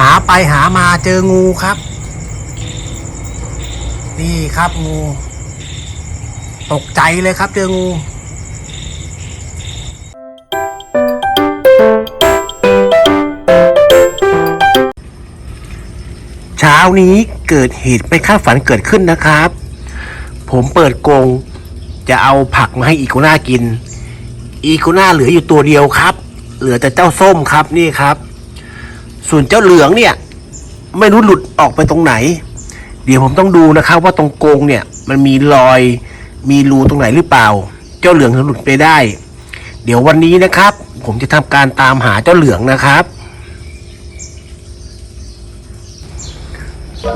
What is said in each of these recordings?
หาไปหามาเจองูครับ นี่ครับงู ตกใจเลยครับเจองูเช้านี้เกิดเหตุไม่คาดฝันเกิดขึ้นนะครับ ผมเปิดกรงจะเอาผักมาให้อีโกน่ากิน อีโกน่าเหลืออยู่ตัวเดียวครับ เหลือแต่เจ้าส้มครับนี่ครับ ส่วนเจ้าเหลืองเนี่ย ไม่รู้หลุดออกไปตรงไหน เดี๋ยวผมต้องดูนะครับ ว่าตรงกรงเนี่ย มันมีรอยมีรูตรงไหนหรือเปล่า เจ้าเหลืองถึงหลุดไปได้ เดี๋ยววันนี้นะครับ ผมจะทำการตามหาเจ้าเหลืองนะครับ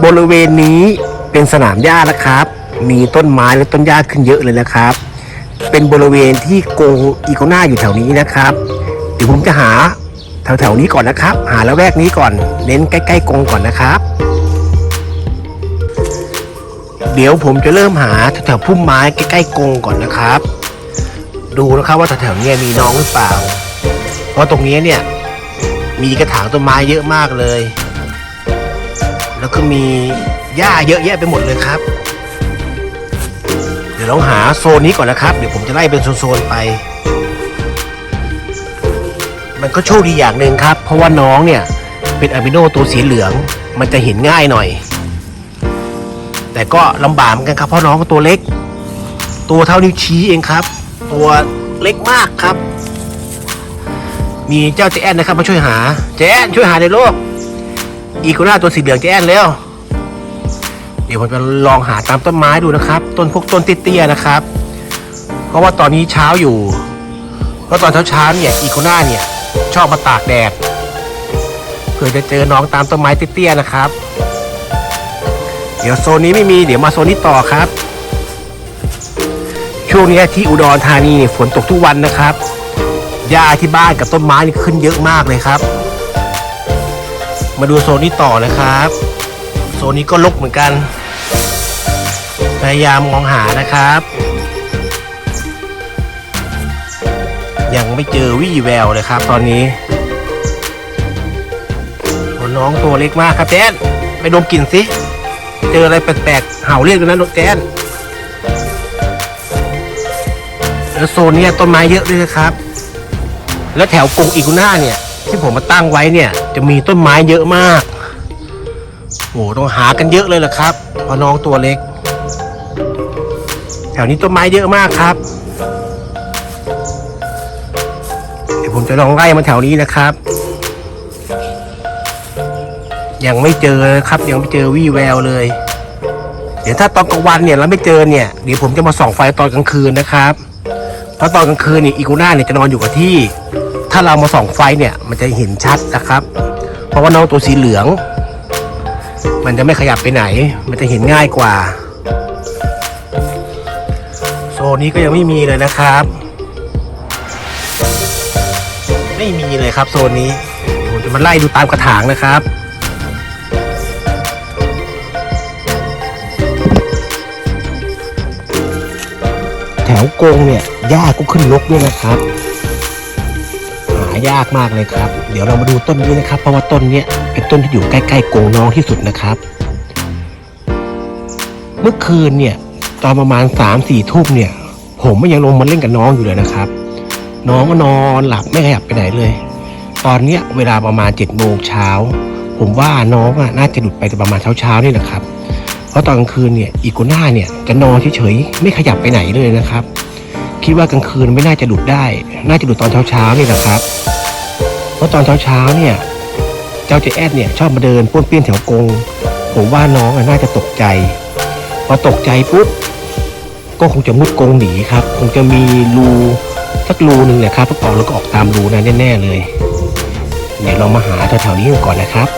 บริเวณนี้เป็นสนามหญ้านะครับ มีต้นไม้และต้นหญ้าขึ้นเยอะเลยนะครับ เป็นบริเวณที่โกอีโกน่าอยู่แถวนี้นะครับ เดี๋ยวผมจะหา แถวๆนี้ก่อนนะครับ หาแล้วแวกนี้ก่อน เน้นใกล้ๆกรงก่อนนะครับ เดี๋ยวผมจะเริ่มหาแถวๆพุ่มไม้ใกล้ๆกรงก่อนนะครับ ดูนะครับว่าแถวๆเนี้มีน้องหรือเปล่า เพราะตรงนี้เนี่ยมีกระถางต้นไม้เยอะมากเลย แล้วก็มีหญ้าเยอะแยะไปหมดเลยครับ เดี๋ยวลองหาโซนนี้ก่อนนะครับ เดี๋ยวผมจะไล่เป็นโซนๆไป มันก็โชคดีอย่างหนึ่งครับ เพราะว่าน้องเนี่ยเป็นอะมิโนตัวสีเหลือง มันจะเห็นง่ายหน่อย แต่ก็ลำบากเหมือนกันครับ เพราะน้องก็ตัวเล็ก ตัวเท่านิ้วชี้เองครับ ตัวเล็กมากครับ มีเจ้าเจแอนนะครับมาช่วยหาเจแอนช่วยหาในโลกอีโกน่าตัวสีเหลืองเจแอนแล้วเดี๋ยวผมจะลองหาตามต้นไม้ดูนะครับ ต้นพวกต้นเตี้ยๆนะครับ เพราะว่าตอนนี้เช้าอยู่เพราะตอนเช้าๆเนี่ยอีโกน่าเนี่ย ชอบมาตากแดดเพื่อจะเจอน้องตามต้นไม้เตี้ยๆนะครับ เดี๋ยวโซนนี้ไม่มีเดี๋ยวมาโซนนี้ต่อครับ ช่วงนี้ที่อุดรธานีฝนตกทุกวันนะครับหญ้าที่บ้านกับต้นไม้นี่ขึ้นเยอะมากเลยครับ มาดูโซนนี้ต่อนะครับ โซนนี้ก็ลกเหมือนกัน พยายามมองหานะครับ ยังไม่เจอวี่แววเลยครับ ตอนนี้โอน้องตัวเล็กมากครับแจนไปดมกลิ่นสิ เจออะไรแปลกๆเห่าเรียกด้วยนะนกแจนแล้วโซนเนี้ยต้นไม้เยอะด้วยนะครับ แล้วแถวกรงอีกุน่าเนี่ย ที่ผมมาตั้งไว้เนี่ย จะมีต้นไม้เยอะมากโอ้โหต้องหากันเยอะเลยล่ะครับเพราะน้องตัวเล็ก แถวนี้ต้นไม้เยอะมากครับ ผมจะลองไล่มาแถวนี้นะครับ ยังไม่เจอครับ ยังไม่เจอวี่แววเลย เดี๋ยวถ้าตอนกลางวันเนี่ยเราไม่เจอเนี่ยเดี๋ยวผมจะมาส่องไฟตอนกลางคืนนะครับ เพราะตอนกลางคืนเนี่ยอีกูน่าเนี่ยจะนอนอยู่กับที่ ถ้าเรามาส่องไฟเนี่ยมันจะเห็นชัดนะครับ เพราะว่าน้องตัวสีเหลือง มันจะไม่ขยับไปไหน มันจะเห็นง่ายกว่าโซนนี้ก็ยังไม่มีเลยนะครับ ไม่มีเลยครับโซนนี้ผมจะมาไล่ดูตามกระถางนะครับ แถวกงเนี่ยหญ้าก็ขึ้นรกด้วยนะครับ หายากมากเลยครับ เดี๋ยวเรามาดูต้นนี้นะครับ เพราะว่าต้นเนี้ยเป็นต้นที่อยู่ใกล้ๆกงน้องที่สุดนะครับ เมื่อคืนเนี่ยตอนประมาณสามสี่ทุ่มเนี่ย ผมก็ยังลงมาเล่นกับน้องอยู่เลยนะครับ น้องก็นอนหลับไม่ขยับไปไหนเลย ตอนเนี้ยเวลาประมาณเจ็ดโมงเช้า ผมว่าน้องอะน่าจะหลุดไปประมาณเช้าๆนี่แหละครับ เพราะตอนกลางคืนเนี่ยอีโกน่าเนี่ยจะนอนเฉยๆไม่ขยับไปไหนเลยนะครับ คิดว่ากลางคืนไม่น่าจะหลุดได้ น่าจะหลุดตอนเช้าๆนี่แหละครับ เพราะตอนเช้าๆเนี่ยเจ้าเจแอดเนี่ยชอบมาเดินป้วนเปี้ยนแถวกง ผมว่าน้องอะน่าจะตกใจ พอตกใจปุ๊บก็คงจะมุดกงหนีครับ คงจะมีรู สักรูหนึ่งเนี่ยครับออกแล้วก็ออกตามรูนั้นแน่ๆเลยเดี๋ยวเรามาหาแถวๆนี้ก่อนนะครับ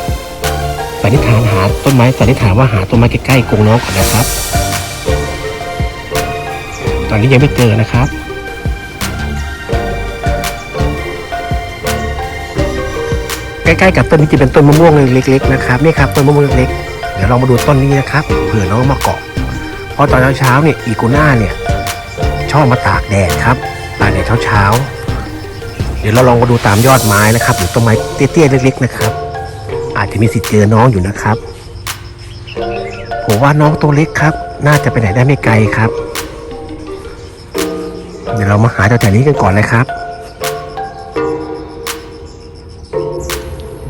สันนิษฐานหาต้นไม้สันนิษฐานว่าหาต้นไม้ใกล้ๆกรงน้องก่อนนะครับ ตอนนี้ยังไม่เจอนะครับใกล้ๆกับต้นนี้จะเป็นต้นมะม่วงเล็กๆนะครับนี่ครับต้นมะม่วงเล็กๆเดี๋ยวเรามาดูต้นนี้นะครับเผื่อน้องมาเกาะเพราะตอนเช้าๆเนี่ยอีกูน่าเนี่ยชอบมาตากแดดครับ ตากแดดเช้าๆ เดี๋ยวเราลองมาดูตามยอดไม้นะครับ หรือต้นไม้เตี้ยๆเล็ก ๆ นะครับ อาจจะมีสิทธิ์เจอน้องอยู่นะครับ ผมว่าน้องตัวเล็กครับ น่าจะไปไหนได้ไม่ไกลครับ เดี๋ยวเรามาหาแถวๆนี้กันก่อนเลยครับ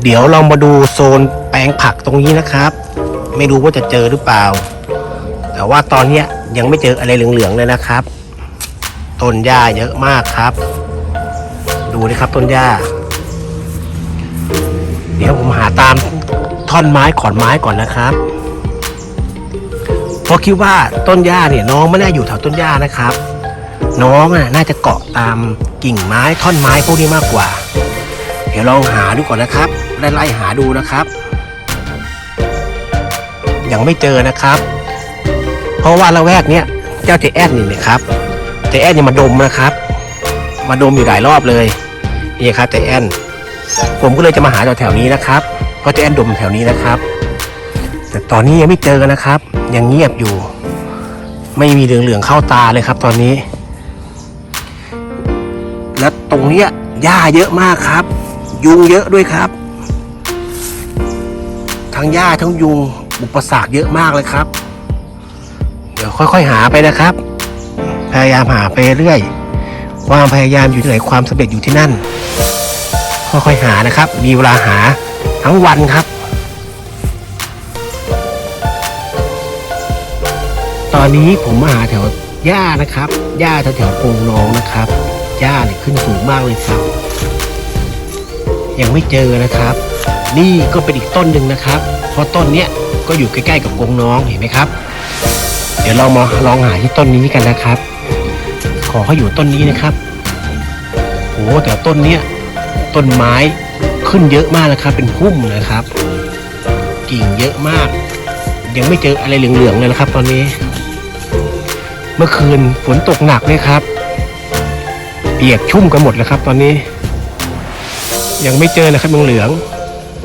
เดี๋ยวเรามาดูโซนแปลงผักตรงนี้นะครับ ไม่รู้ว่าจะเจอหรือเปล่า แต่ว่าตอนนี้ยังไม่เจออะไรเหลืองๆเลยนะครับ ต้นหญ้าเยอะมากครับ ดูดิครับต้นหญ้า เดี๋ยวผมหาตามท่อนไม้ขอนไม้ก่อนนะครับเพราะคิดว่าต้นหญ้าเนี่ยน้องไม่น่าอยู่แถวต้นหญ้านะครับ น้องอะน่าจะเกาะตามกิ่งไม้ท่อนไม้พวกนี้มากกว่า เดี๋ยวลองหาดูก่อนนะครับไล่ๆหาดูนะครับ ยังไม่เจอนะครับ เพราะว่าละแวกเนี้ยเจ้าเจแอดนี่นะครับ เจแอนี่ยมาดมนะครับ มาดมอยู่หลายรอบเลยนี่ครับเจแอนผมก็เลยจะมาหาแถวๆนี้นะครับเพราะเจแอนดมแถวนี้นะครับ แต่ตอนนี้ยังไม่เจอนะครับ ยังเงียบอยู่ ไม่มีเหลืองๆเข้าตาเลยครับ ตอนนี้ และตรงเนี้ยหญ้าเยอะมากครับ ยุงเยอะด้วยครับ ทั้งหญ้าทั้งยุงอุปสรรคเยอะมากเลยครับ เดี๋ยวค่อยๆหาไปนะครับ พยายามหาไปเรื่อยความพยายามอยู่ที่ไหนความสำเร็จอยู่ที่นั่นค่อยๆหานะครับ มีเวลาหาทั้งวันครับ ตอนนี้ผมมาหาแถวหญ้านะครับหญ้าแถวแถวๆโพรงน้องนะครับหญ้าเนี่ยขึ้นสูงมากเลยครับ ยังไม่เจอนะครับ นี่ก็เป็นอีกต้นหนึ่งนะครับ เพราะต้นเนี้ยก็อยู่ใกล้ๆกับกรงน้องเห็นไหมครับ เดี๋ยวเรามาลองหาที่ต้นนี้กันนะครับ อเขาอยู่ต้นนี้นะครับโอ้แต่ต้นเนี้ยต้นไม้ขึ้นเยอะมากนะครับ เป็นพุ่มนะครับ กิ่งเยอะมาก ยังไม่เจออะไรเหลืองๆเลยนะครับ ตอนนี้ เมื่อคืนฝนตกหนักเลยครับ เปียกชุ่มกันหมดแล้วครับ ตอนนี้ ยังไม่เจอนะครับเหลือง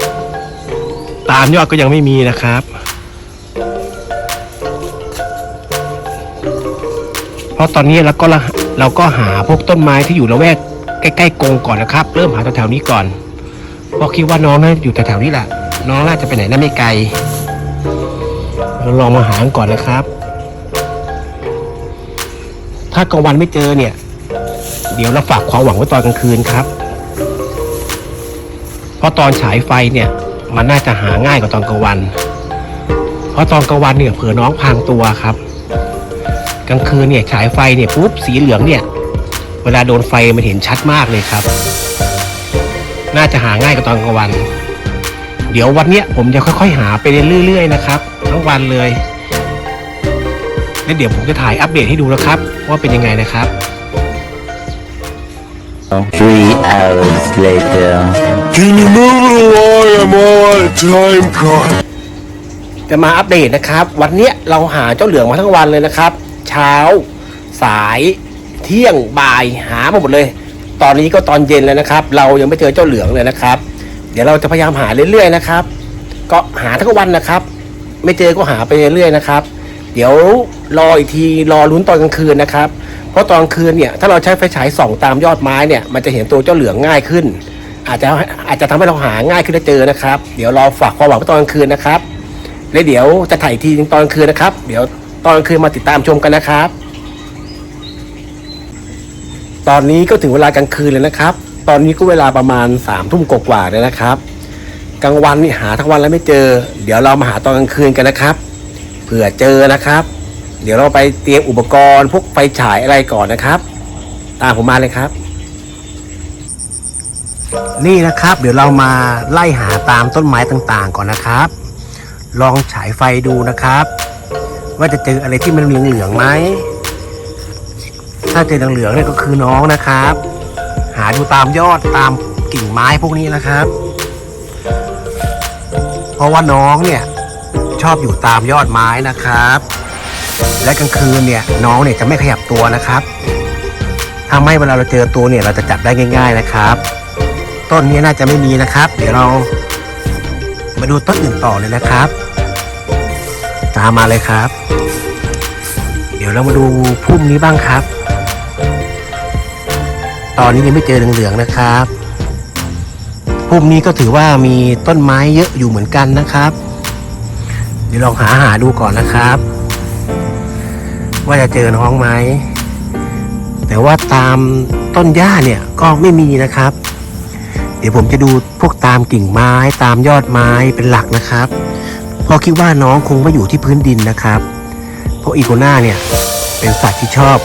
ๆตามยอดก็ยังไม่มีนะครับ ราะตอนนี้เราก็เราก็หาพวกต้นไม้ที่อยู่ละแวกใกล้ๆกรงก่อนนะครับ เริ่มหาแถวๆนี้ก่อนเพราะคิดว่าน้องน่าอยู่แถวๆนี้แหละน้องน่าจะไปไหนน่าไม่ไกล เราลองมาหาก่อนนะครับ ถ้ากลางวันไม่เจอเนี่ย เดี๋ยวเราฝากความหวังไว้ตอนกลางคืนครับ เพราะตอนฉายไฟเนี่ย มันน่าจะหาง่ายกว่าตอนกลางวัน เพราะตอนกลางวันเนี่ยเผื่อน้องพรางตัวครับ กลางคืนเนี่ยฉายไฟเนี่ยปุ๊บสีเหลืองเนี่ย เวลาโดนไฟมันเห็นชัดมากเลยครับ น่าจะหาง่ายกว่าตอนกลางวัน เดี๋ยววันเนี้ยผมจะค่อย ๆ หาไปเรื่อยๆนะครับ ทั้งวันเลยแล้วเดี๋ยวผมจะถ่ายอัปเดตให้ดูนะครับ ว่าเป็นยังไงนะครับ Three hours later. Can you move it along? I'm all out of time, God. จะมาอัปเดตนะครับ วันเนี้ยเราหาเจ้าเหลืองมาทั้งวันเลยนะครับ เช้า สายเที่ยงบ่ายหามาหมดเลย ตอนนี้ก็ตอนเย็นแล้วนะครับ เรายังไม่เจอเจ้าเหลืองเลยนะครับ เดี๋ยวเราจะพยายามหาเรื่อยๆนะครับ ก็หาทั้งวันนะครับ ไม่เจอก็หาไปเรื่อยๆนะครับ เดี๋ยวรออีกทีรอลุ้นตอนกลางคืนนะครับ เพราะตอนกลางคืนเนี่ยถ้าเราใช้ไฟฉายส่องตามยอดไม้เนี่ยมันจะเห็นตัวเจ้าเหลืองง่ายขึ้น อาจจะอาจจะทำให้เราหาง่ายขึ้นได้เจอนะครับ เดี๋ยวรอฝากความหวังไว้ตอนกลางคืนนะครับแล้วเดี๋ยวจะถ่ายอีกทีตอนกลางคืนนะครับ เดี๋ยว ตอนกลางคืนมาติดตามชมกันนะครับ ตอนนี้ก็ถึงเวลากลางคืนแล้วนะครับ ตอนนี้ก็เวลาประมาณสามทุ่มกว่าๆแล้วนะครับ กลางวันนี่หาทั้งวันแล้วไม่เจอ เดี๋ยวเรามาหาตอนกลางคืนกันนะครับ เผื่อเจอนะครับ เดี๋ยวเราไปเตรียมอุปกรณ์พวกไฟฉายอะไรก่อนนะครับ ตามผมมาเลยครับ นี่นะครับ เดี๋ยวเรามาไล่หาตามต้นไม้ต่างๆ ก่อนนะครับ ลองฉายไฟดูนะครับ ว่าจะเจออะไรที่มันเหลืองๆไหมถ้าเจอเหลืองๆเนี่ยก็คือน้องนะครับ หาดูตามยอดตามกิ่งไม้พวกนี้นะครับ เพราะว่าน้องเนี่ยชอบอยู่ตามยอดไม้นะครับ และกลางคืนเนี่ยน้องเนี่ยจะไม่ขยับตัวนะครับทำให้เวลาเราเจอตัวเนี่ยเราจะจับได้ง่าย ๆนะครับ ต้นนี้น่าจะไม่มีนะครับ เดี๋ยวเรามาดูต้นอื่นต่อเลยนะครับ ตามมาเลยครับ ยวเรามาดูพุ่มนี้บ้างครับ ตอนนี้ยังไม่เจอเหลืองๆนะครับ พุ่มนี้ก็ถือว่ามีต้นไม้เยอะอยู่เหมือนกันนะครับ เดี๋ยวลองหาหาดูก่อนนะครับ ว่าจะเจอน้องไหมแต่ว่าตามต้นหญ้าเนี่ยก็ไม่มีนะครับ เดี๋ยวผมจะดูพวกตามกิ่งไม้ตามยอดไม้เป็นหลักนะครับเพราะคิดว่าน้องคงไม่อยู่ที่พื้นดินนะครับ เพราะอีโกน่าเนี่ยเป็นสัตว์ที่ชอบ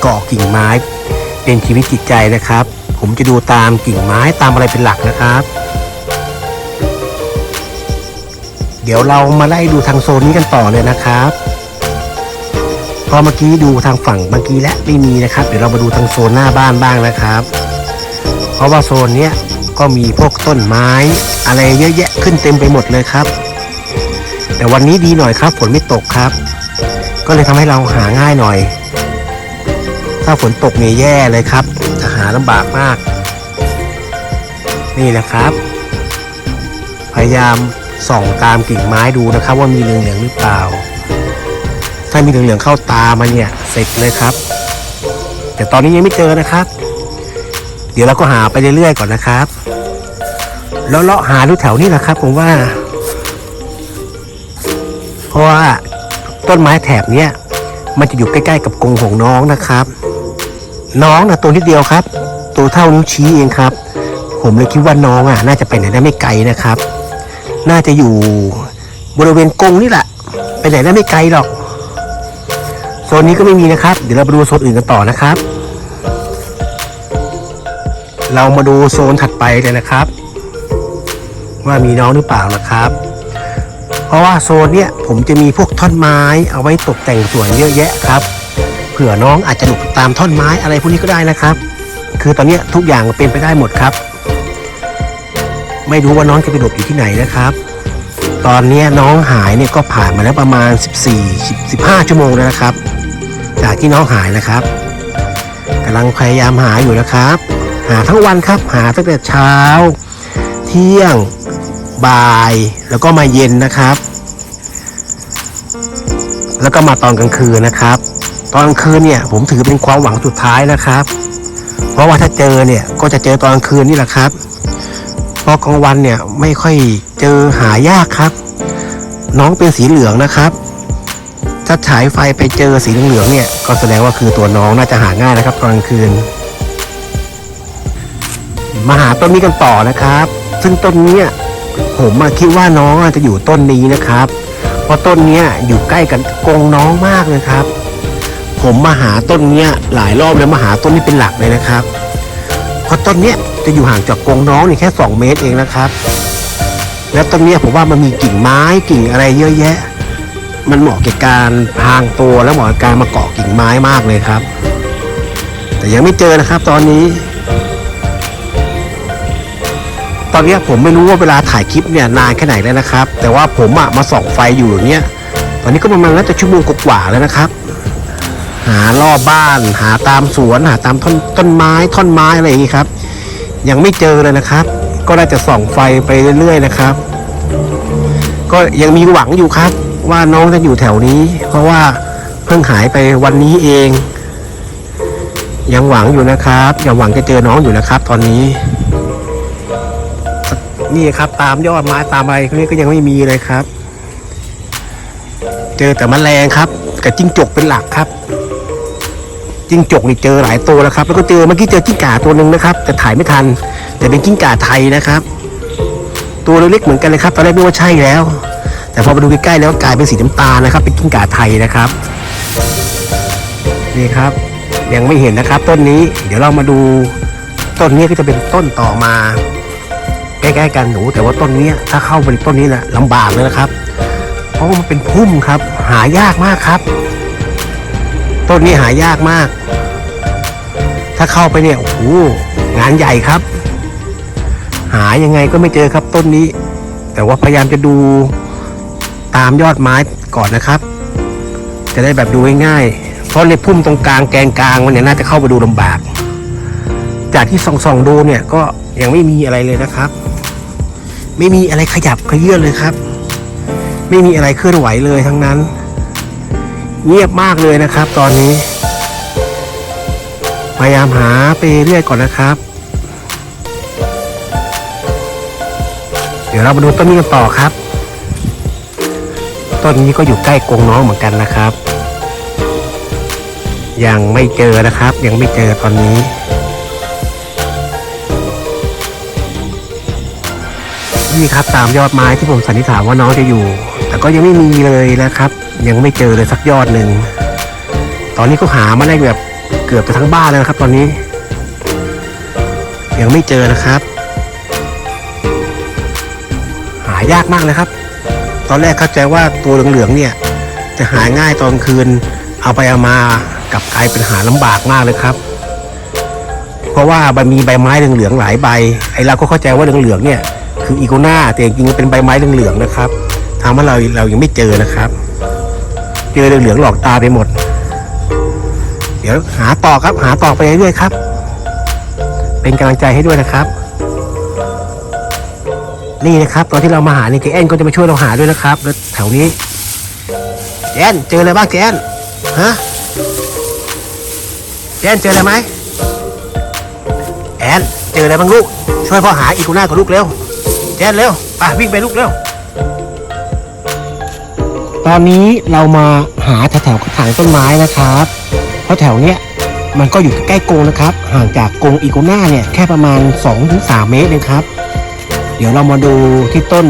เกาะกิ่งไม้ เป็นชีวิตจิตใจนะครับ ผมจะดูตามกิ่งไม้ตามอะไรเป็นหลักนะครับ เดี๋ยวเรามาไล่ดูทางโซนนี้กันต่อเลยนะครับพอเมื่อกี้ดูทางฝั่งเมื่อกี้และไม่มีนะครับ เดี๋ยวเรามาดูทางโซนหน้าบ้านบ้างนะครับ เพราะว่าโซนเนี้ยก็มีพวกต้นไม้อะไรเยอะแยะขึ้นเต็มไปหมดเลยครับ แต่วันนี้ดีหน่อยครับฝนไม่ตกครับ ก็เลยทำให้เราหาง่ายหน่อย ถ้าฝนตกเนี่ยแย่เลยครับจะหาลำบากมาก นี่นะครับ พยายามส่องตามกิ่งไม้ดูนะครับ ว่ามีเหลืองๆหลืองหรือเปล่า ถ้ามีเหลืองๆเข้าตามาเนี่ยเสร็จเลยครับ แต่ตอนนี้ยังไม่เจอนะครับ เดี๋ยวเราก็หาไปเรื่อยๆก่อนนะครับ แล้วเลาะหาดูแถวนี้นะครับ ผมว่า เพราะว่า ต้นไม้แถบเนี้ยมันจะอยู่ใกล้ๆกับกรงของน้องนะครับ น้องนะตัวนิดเดียวครับ ตัวเท่านิ้วชี้เองครับ ผมเลยคิดว่าน้องอะ น่าจะไปไหนได้ไม่ไกลนะครับ น่าจะอยู่บริเวณกรงนี่แหละ ไปไหนได้ไม่ไกลหรอกโซนนี้ก็ไม่มีนะครับ เดี๋ยวเราไปดูโซนอื่นกันต่อนะครับ เรามาดูโซนถัดไปเลยนะครับ ว่ามีน้องหรือเปล่านะครับ เพราะว่าโซนเนี้ยผมจะมีพวกท่อนไม้เอาไว้ตกแต่งสวนเยอะแยะครับ เผื่อน้องอาจจะหลบตามท่อนไม้อะไรพวกนี้ก็ได้นะครับ คือตอนนี้ทุกอย่างเป็นไปได้หมดครับ ไม่รู้ว่าน้องจะไปหลบอยู่ที่ไหนนะครับ ตอนนี้น้องหายเนี่ยก็ผ่านมาแล้วประมาณ 14 15 ชั่วโมงแล้วนะครับ จากที่น้องหายนะครับกำลังพยายามหาอยู่นะครับ หาทั้งวันครับ หาตั้งแต่เช้า เที่ยง บ่ายแล้วก็มาเย็นนะครับ แล้วก็มาตอนกลางคืนนะครับ ตอนกลางคืนเนี่ยผมถือเป็นความหวังสุดท้ายนะครับ เพราะว่าถ้าเจอเนี่ยก็จะเจอตอนกลางคืนนี่แหละครับเพราะกลางวันเนี่ยไม่ค่อยเจอหายากครับ น้องเป็นสีเหลืองนะครับ ถ้าฉายไฟไปเจอสีเหลืองเนี่ยก็แสดงว่าคือตัวน้องน่าจะหาง่ายนะครับตอนกลางคืนมาหาต้นนี้กันต่อนะครับ ซึ่งต้นนี้ ผมมาคิดว่าน้องอาจจะอยู่ต้นนี้นะครับ เพราะต้นเนี้ยอยู่ใกล้กับกรงน้องมากเลยครับ ผมมาหาต้นเนี้ยหลายรอบแล้วมาหาต้นนี้เป็นหลักเลยนะครับ เพราะต้นเนี้ยจะอยู่ห่างจากกรงน้องนี่แค่ 2 เมตรเองนะครับ แล้วต้นเนี้ยผมว่ามันมีกิ่งไม้กิ่งอะไรเยอะแยะ มันเหมาะแก่การพางตัวและเหมาะกับการมาเกาะกิ่งไม้มากเลยครับ แต่ยังไม่เจอนะครับตอนนี้ ตอนนี้ผมไม่รู้ว่าเวลาถ่ายคลิปเนี่ยนานแค่ไหนแล้วนะครับ แต่ว่าผมอะมาส่องไฟอยู่อย่างเนี้ยตอนนี้ก็ประมาณน่าจะชั่วโมงกว่าแล้วนะครับ หารอบบ้าน หาตามสวนหาตามต้นต้นไม้ท่อนไม้อะไรอย่างงี้ครับ ยังไม่เจอเลยนะครับ ก็ได้จะส่องไฟไปเรื่อยๆนะครับ ก็ยังมีหวังอยู่ครับ ว่าน้องจะอยู่แถวนี้ เพราะว่าเพิ่งหายไปวันนี้เอง ยังหวังอยู่นะครับยังหวังจะเจอน้องอยู่นะครับ ตอนนี้ นี่ครับ ตามยอดไม้ตามอะไรนี่ก็ยังไม่มีเลยครับ เจอแต่แมลงครับ กับจิ้งจกเป็นหลักครับ จิ้งจกนี่เจอหลายตัวแล้วครับ แล้วก็เจอเมื่อกี้เจอจิ้งก่าตัวหนึ่งนะครับ แต่ถ่ายไม่ทัน แต่เป็นจิ้งก่าไทยนะครับ ตัวเล็กๆเหมือนกันเลยครับตอนแรกนึกว่าใช่แล้ว แต่พอมาดูใกล้ๆแล้วกลายเป็นสีน้ำตาลนะครับ เป็นกิ้งก่าไทยนะครับนี่ครับ ยังไม่เห็นนะครับ ต้นนี้ เดี๋ยวเรามาดูต้นนี้ก็จะเป็นต้นต่อมา ใกล้ๆกันหนู แต่ว่าต้นนี้ถ้าเข้าไปต้นนี้นะลำบากเลยนะครับ เพราะว่ามันเป็นพุ่มครับ หายากมากครับ ต้นนี้หายากมาก ถ้าเข้าไปเนี่ยโอ้โหงานใหญ่ครับ หายังไงก็ไม่เจอครับต้นนี้ แต่ว่าพยายามจะดูตามยอดไม้ก่อนนะครับ จะได้แบบดูง่ายๆเพราะในพุ่มตรงกลางแกนกลางมันเนี่ยน่าจะเข้าไปดูลำบาก จากที่ส่องๆดูเนี่ยก็ยังไม่มีอะไรเลยนะครับ ไม่มีอะไรขยับขยื่นเลยครับ ไม่มีอะไรเคลื่อนไหวเลยทั้งนั้น เงียบมากเลยนะครับ ตอนนี้ พยายามหาไปเรื่อยก่อนนะครับ เดี๋ยวเรามาดูต้นนี้กันต่อครับ ต้นนี้ก็อยู่ใกล้กรงน้องเหมือนกันนะครับ ยังไม่เจอนะครับ ยังไม่เจอตอนนี้ นี่ครับตามยอดไม้ที่ผมสันนิษฐานว่าน้องจะอยู่ แต่ก็ยังไม่มีเลยนะครับ ยังไม่เจอเลยสักยอดหนึ่ง ตอนนี้ก็หามาได้แบบเกือบจะทั้งบ้านแล้วนะครับ ตอนนี้ ยังไม่เจอนะครับ หายากมากเลยครับ ตอนแรกเข้าใจว่าตัวเหลืองๆเนี่ย จะหาง่ายตอนคืน เอาไปเอามากลับกลายเป็นหาลำบากมากเลยครับเพราะว่ามันมีใบไม้เหลืองๆหลายใบ ไอ้เราก็เข้าใจว่าเหลืองๆเนี่ย คืออีโกนาแต่จริงๆเป็นใบไม้เหลืองๆนะครับทำให้เราเรายังไม่เจอนะครับ เจอเหลืองๆหลอกตาไปหมด เดี๋ยวหาต่อครับ หาต่อไปเรื่อยๆครับ เป็นกำลังใจให้ด้วยนะครับ นี่นะครับตอนที่เรามาหาเนี่ยเจแอนก็จะมาช่วยเราหาด้วยนะครับแล้วแถวนี้เจแอนเจออะไรบ้างเจแอนฮะเจแอนเจออะไรไหมแอนเจออะไรบ้างลูก ช่วยพ่อหาอีกูน่ากับลูกเร็ว แอนเร็วไปวิ่งไปลูกเร็ว ตอนนี้เรามาหาแถวๆกระถางต้นไม้นะครับ เพราะแถวเนี้ยมันก็อยู่ใกล้ๆกรงนะครับ ห่างจากกรงอีโกน่าเนี่ยแค่ประมาณ 2-3 เมตรเองครับ เดี๋ยวเรามาดูที่ต้น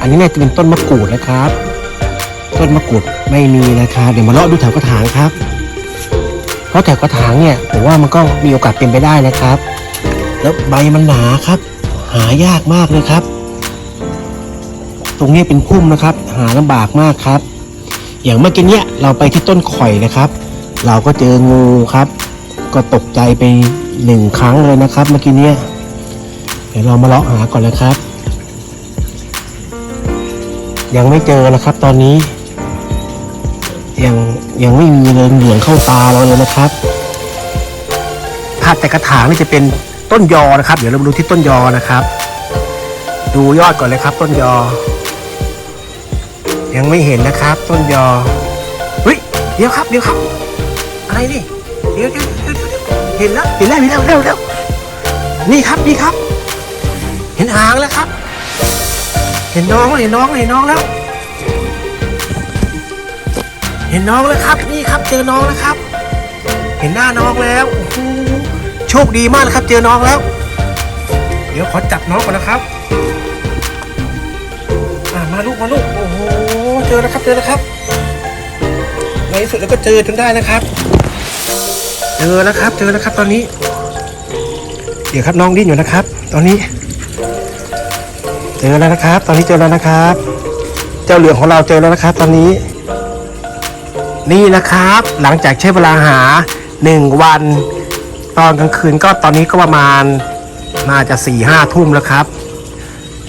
อันนี้เนี่ยจะเป็นต้นมะกรูดนะครับ ต้นมะกรูดไม่มีนะครับ เดี๋ยวมาเลาะดูแถวกระถางครับ เพราะแถวกระถางเนี่ยผมว่ามันก็มีโอกาสเป็นไปได้นะครับ แล้วใบมันหนาครับ หายากมากเลยครับ ตรงนี้เป็นพุ่มนะครับ หาลำบากมากครับ อย่างเมื่อกี้เนี่ยเราไปที่ต้นข่อยนะครับ เราก็เจองูครับ ก็ตกใจไปหนึ่งครั้งเลยนะครับ เมื่อกี้เนี่ยเดี๋ยวเรามาเลาะหาก่อนนะครับ ยังไม่เจอนะครับ ตอนนี้ยังยังไม่มีเลยเหลืองเข้าตาเราเลยนะครับภาพแต่กระถางนี่จะเป็นต้นยอนะครับ เดี๋ยวเรามาดูที่ต้นยอนะครับ ดูยอดก่อนเลยครับ ต้นยอ ยังไม่เห็นนะครับ ต้นยอเฮ้ยเดี๋ยวครับเดี๋ยวครับ อะไรนี่เดี๋ยวเดี๋ยวเดี๋ยวเห็นแล้วเห็นแล้วเห็นแล้วเร็วเร็วนี่ครับนี่ครับ เห็นหางแล้วครับ เห็นน้องเห็นน้องเห็นน้องแล้ว เห็นน้องแล้วครับ นี่ครับเจอน้องแล้วครับ เห็นหน้าน้องแล้วโอ้โชคดีมากเลยครับ เจอน้องแล้ว เดี๋ยวขอจับน้องก่อนนะครับอะมาลูกมาลูกโอ้โหเจอแล้วครับเจอแล้วครับในที่สุดแล้วก็เจอจนได้นะครับ เจอแล้วครับ เจอแล้วครับ ตอนนี้ เดี๋ยวครับน้องดิ้นอยู่นะครับ ตอนนี้ เจอแล้วนะครับ ตอนนี้เจอแล้วนะครับ เจ้าเหลืองของเราเจอแล้วนะครับ ตอนนี้ นี่นะครับ หลังจากใช้เวลาหาหนึ่งวัน ตอนกลางคืนก็ตอนนี้ก็ประมาณน่าจะสี่ห้าทุ่มแล้วครับ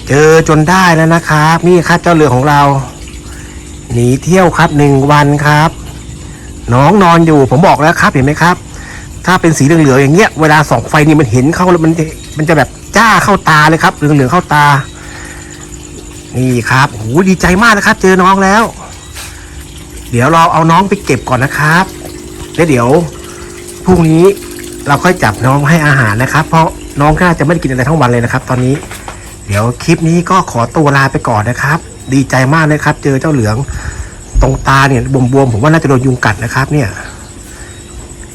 เจอจนได้แล้วนะครับ นี่ครับเจ้าเหลืองของเรา หนีเที่ยวครับหนึ่งวันครับ น้องนอนอยู่ผมบอกแล้วครับเห็นไหมครับ ถ้าเป็นสีเหลืองๆอย่างเงี้ยเวลาส่องไฟนี่มันเห็นเข้าแล้วมันจะมันจะแบบจ้าเข้าตาเลยครับเหลืองๆเข้าตา นี่ครับโหดีใจมากนะครับ เจอน้องแล้ว เดี๋ยวเราเอาน้องไปเก็บก่อนนะครับแล้วเดี๋ยวพรุ่งนี้เราค่อยจับน้องให้อาหารนะครับ เพราะน้องน่าจะไม่ได้กินอะไรทั้งวันเลยนะครับ ตอนนี้ เดี๋ยวคลิปนี้ก็ขอตัวลาไปก่อนนะครับ ดีใจมากเลยครับ เจอเจ้าเหลือง ตรงตาเนี่ยบวมๆผมว่าน่าจะโดนยุงกัดนะครับเนี่ย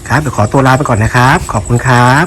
ครับเดี๋ยวขอตัวลาไปก่อนนะครับ ขอบคุณครับ